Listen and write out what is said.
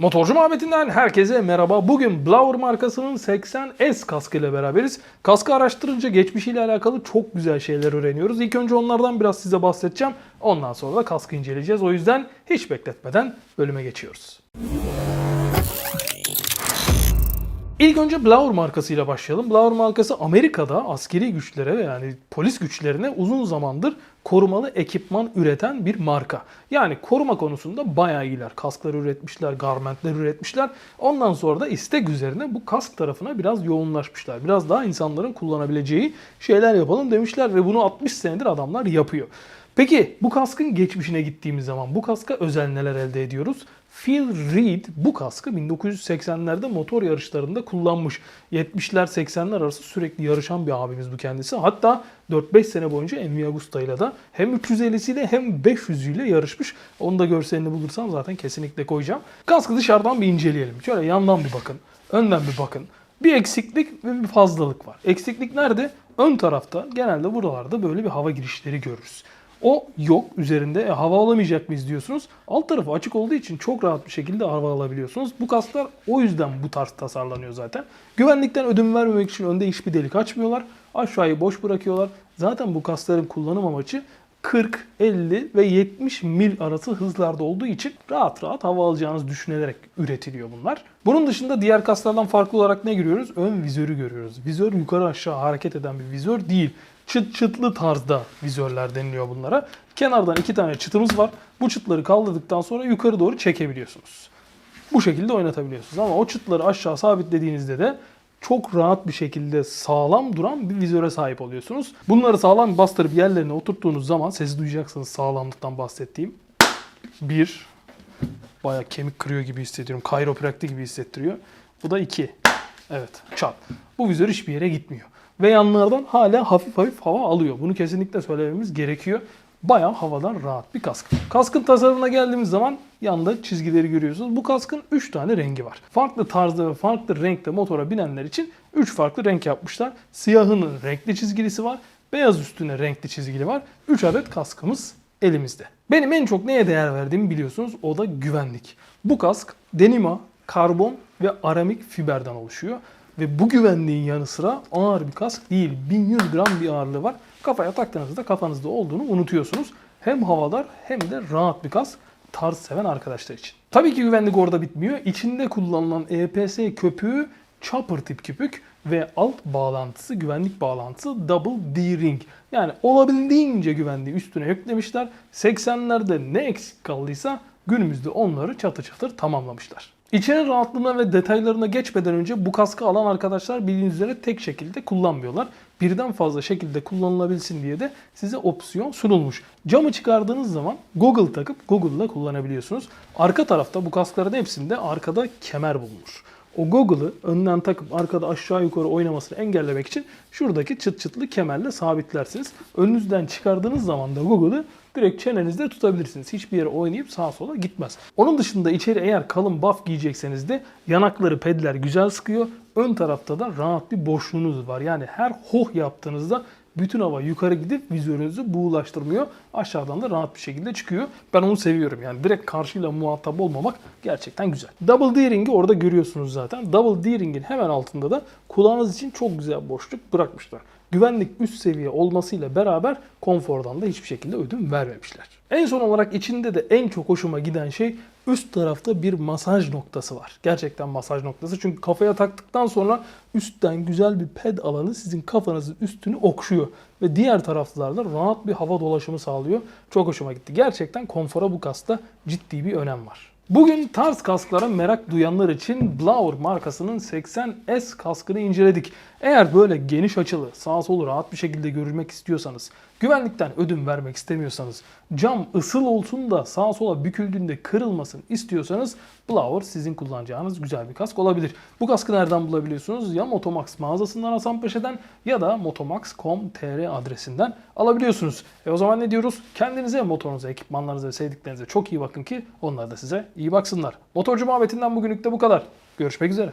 Motorcu muhabbetinden herkese merhaba. Bugün Blauer markasının 80S kaskı ile beraberiz. Kaskı araştırınca geçmişiyle alakalı çok güzel şeyler öğreniyoruz. İlk önce onlardan biraz size bahsedeceğim. Ondan sonra da kaskı inceleyeceğiz. O yüzden hiç bekletmeden bölüme geçiyoruz. İlk önce Blauer markasıyla başlayalım. Blauer markası Amerika'da askeri güçlere yani polis güçlerine uzun zamandır korumalı ekipman üreten bir marka. Yani koruma konusunda bayağı iyiler. Kasklar üretmişler, garmentler üretmişler. Ondan sonra da istek üzerine bu kask tarafına biraz yoğunlaşmışlar. Biraz daha insanların kullanabileceği şeyler yapalım demişler ve bunu 60 senedir adamlar yapıyor. Peki bu kaskın geçmişine gittiğimiz zaman bu kaska özel neler elde ediyoruz? Phil Reed bu kaskı 1980'lerde motor yarışlarında kullanmış. 70'ler 80'ler arası sürekli yarışan bir abimiz bu kendisi. Hatta 4-5 sene boyunca Envy Agusta ile de hem 350'siyle hem 500'üyle yarışmış. Onu da görselini bulursam zaten kesinlikle koyacağım. Kaskı dışarıdan bir inceleyelim. Şöyle yandan bir bakın. Önden bir bakın. Bir eksiklik ve bir fazlalık var. Eksiklik nerede? Ön tarafta genelde buralarda böyle bir hava girişleri görürüz. O yok üzerinde e, hava alamayacak mıyız diyorsunuz. Alt tarafı açık olduğu için çok rahat bir şekilde hava alabiliyorsunuz. Bu kasklar o yüzden bu tarz tasarlanıyor zaten. Güvenlikten ödün vermemek için önde hiçbir delik açmıyorlar. Aşağıyı boş bırakıyorlar. Zaten bu kaskların kullanım amacı 40, 50 ve 70 mil arası hızlarda olduğu için rahat rahat hava alacağınız düşünülerek üretiliyor bunlar. Bunun dışında diğer kaslardan farklı olarak ne görüyoruz? Ön vizörü görüyoruz. Vizör yukarı aşağı hareket eden bir vizör değil çıt çıtlı tarzda vizörler deniliyor bunlara. Kenardan iki tane çıtımız var. Bu çıtları kaldırdıktan sonra yukarı doğru çekebiliyorsunuz. Bu şekilde oynatabiliyorsunuz. Ama o çıtları aşağı sabitlediğinizde de çok rahat bir şekilde sağlam duran bir vizöre sahip oluyorsunuz. Bunları sağlam bastırıp yerlerine oturttuğunuz zaman sesi duyacaksınız sağlamlıktan bahsettiğim. Bir, bayağı kemik kırıyor gibi hissediyorum. Kayropraktik gibi hissettiriyor. Bu da iki. Evet, çat. Bu vizör hiçbir yere gitmiyor ve yanlardan hala hafif hafif hava alıyor. Bunu kesinlikle söylememiz gerekiyor. Bayağı havadan rahat bir kask. Kaskın tasarımına geldiğimiz zaman yanda çizgileri görüyorsunuz. Bu kaskın 3 tane rengi var. Farklı tarzda ve farklı renkte motora binenler için 3 farklı renk yapmışlar. Siyahının renkli çizgilisi var. Beyaz üstüne renkli çizgili var. 3 adet kaskımız elimizde. Benim en çok neye değer verdiğimi biliyorsunuz. O da güvenlik. Bu kask denima, karbon ve aramik fiberden oluşuyor. Ve bu güvenliğin yanı sıra ağır bir kask değil. 1100 gram bir ağırlığı var. Kafaya taktığınızda kafanızda olduğunu unutuyorsunuz. Hem havadar hem de rahat bir kask tarz seven arkadaşlar için. Tabii ki güvenlik orada bitmiyor. İçinde kullanılan EPS köpüğü chopper tip köpük ve alt bağlantısı, güvenlik bağlantısı double D-ring. Yani olabildiğince güvenliği üstüne yüklemişler. 80'lerde ne eksik kaldıysa günümüzde onları çatı çatır tamamlamışlar. İçerinin rahatlığına ve detaylarına geçmeden önce bu kaskı alan arkadaşlar bildiğiniz üzere tek şekilde kullanmıyorlar. Birden fazla şekilde kullanılabilsin diye de size opsiyon sunulmuş. Camı çıkardığınız zaman Google takıp Google'la kullanabiliyorsunuz. Arka tarafta bu kaskların hepsinde arkada kemer bulunur. O Google'ı önden takıp arkada aşağı yukarı oynamasını engellemek için şuradaki çıt çıtlı kemerle sabitlersiniz. Önünüzden çıkardığınız zaman da Google'ı direkt çenenizde tutabilirsiniz. Hiçbir yere oynayıp sağa sola gitmez. Onun dışında içeri eğer kalın buff giyecekseniz de yanakları pedler güzel sıkıyor. Ön tarafta da rahat bir boşluğunuz var. Yani her hoh yaptığınızda bütün hava yukarı gidip vizörünüzü buğulaştırmıyor. Aşağıdan da rahat bir şekilde çıkıyor. Ben onu seviyorum yani. Direkt karşıyla muhatap olmamak gerçekten güzel. Double D-Ring'i orada görüyorsunuz zaten. Double D-Ring'in hemen altında da kulağınız için çok güzel boşluk bırakmışlar. Güvenlik üst seviye olmasıyla beraber konfordan da hiçbir şekilde ödün vermemişler. En son olarak içinde de en çok hoşuma giden şey üst tarafta bir masaj noktası var. Gerçekten masaj noktası. Çünkü kafaya taktıktan sonra üstten güzel bir ped alanı sizin kafanızın üstünü okşuyor. Ve diğer taraflarda rahat bir hava dolaşımı sağlıyor. Çok hoşuma gitti. Gerçekten konfora bu kasta ciddi bir önem var. Bugün tarz kasklara merak duyanlar için Blauer markasının 80S kaskını inceledik. Eğer böyle geniş açılı, sağa sola rahat bir şekilde görülmek istiyorsanız, güvenlikten ödün vermek istemiyorsanız, cam ısıl olsun da sağa sola büküldüğünde kırılmasın istiyorsanız Blauer sizin kullanacağınız güzel bir kask olabilir. Bu kaskı nereden bulabiliyorsunuz? Ya Motomax mağazasından Hasanpaşa'dan ya da motomax.com.tr adresinden alabiliyorsunuz. E o zaman ne diyoruz? Kendinize, motorunuza, ekipmanlarınıza sevdiklerinize çok iyi bakın ki onlar da size iyi baksınlar. Motorcu muhabbetinden bugünlük de bu kadar. Görüşmek üzere.